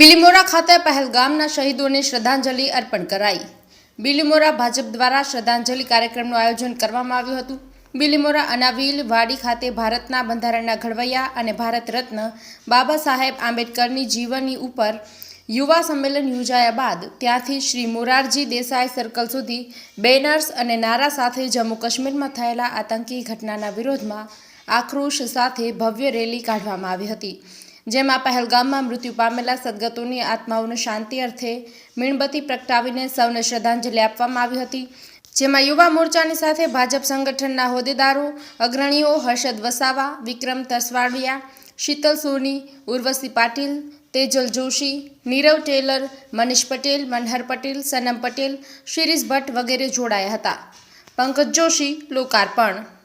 બિલીમોરા ખાતે પહેલગામના શહીદોને શ્રદ્ધાંજલિ અર્પણ કરાઈ. બિલીમોરા ભાજપ દ્વારા શ્રદ્ધાંજલિ કાર્યક્રમનું આયોજન કરવામાં આવ્યું હતું. બિલીમોરા અનાવિલ વાડી ખાતે ભારતના બંધારણના ઘડવૈયા અને ભારત રત્ન બાબા સાહેબ આંબેડકરની જીવની ઉપર યુવા સંમેલન યોજાયા બાદ ત્યાંથી શ્રી મોરારજી દેસાઈ સર્કલ સુધી બેનર્સ અને નારા સાથે જમ્મુ કાશ્મીરમાં થયેલા આતંકી ઘટનાના વિરોધમાં આક્રોશ સાથે ભવ્ય રેલી કાઢવામાં આવી હતી. જેમાં પહેલગામમાં મૃત્યુ પામેલા સદગતોની આત્માઓને શાંતિ અર્થે મીણબત્તી પ્રગટાવીને સૌને શ્રદ્ધાંજલિ આપવામાં આવી હતી. જેમાં યુવા મોરચાની સાથે ભાજપ સંગઠનના હોદ્દેદારો, અગ્રણીઓ હર્ષદ વસાવા, વિક્રમ તસવાડિયા શીતલ સોની, ઉર્વશી પાટીલ, તેજલ જોશી, નીરવ ટેલર, મનીષ પટેલ, મનહર પટેલ, સનમ પટેલ, શિરીષ ભટ્ટ વગેરે જોડાયા હતા. પંકજ જોશી, લોકાર્પણ.